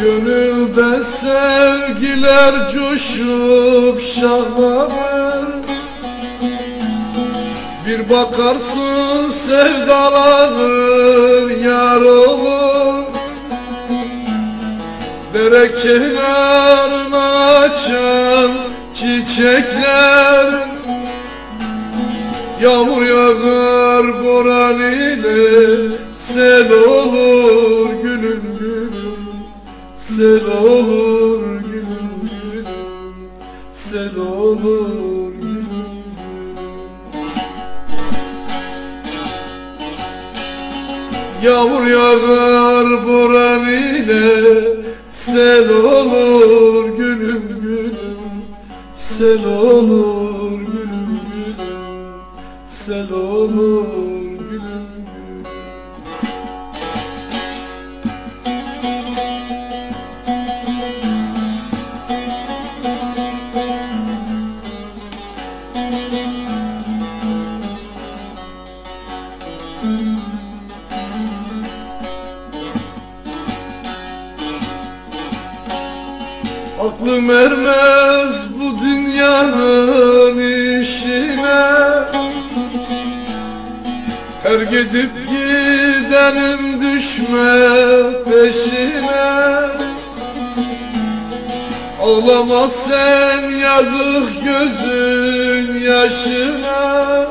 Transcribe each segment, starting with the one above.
Gönülde sevgiler coşup şahlanır. Bir bakarsın sevdalanır yar olur. Dere kenarına açan çiçekler. Yağmur yağar boran ile Sel olur gülüm gülüm Sel olur gülüm Sel olur gülüm Yağmur yağar boran ile Sel olur gülüm gülüm. Sel olur gülüm gülüm Sel olur gülüm Aklım ermez bu dünyanın işine. Terk edip gidenim düşme peşine. Ağlama sen yazık gözün yaşına.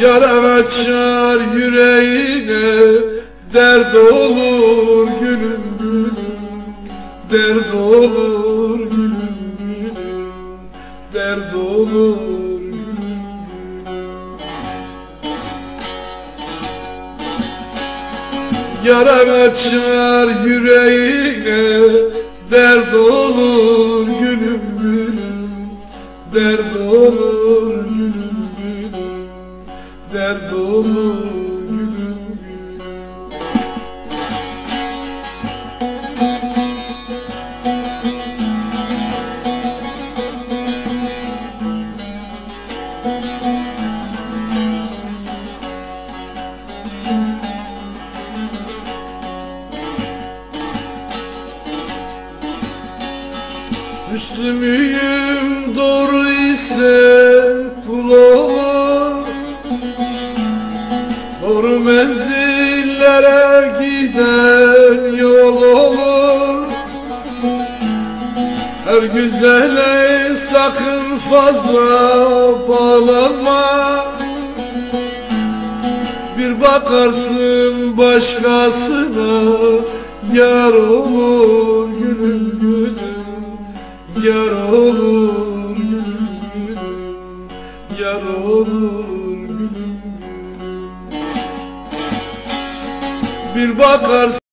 Yara açar yüreğine Dert olur gülüm Dert olur gülüm gülüm Dert olur gülüm gülüm Yaran açar yüreğine Dert olur gülüm gülüm Dert olur gülüm gülüm Dert olur gülüm Müslümüyüm doğru ise kul olur. Doğru menzillere giden yol olur. Her güzele sakın fazla bağlanma. Bir bakarsın başkasına yar olur gülüm Yar oğlum gülüm, yar oğlum gülüm. Bir bakarsın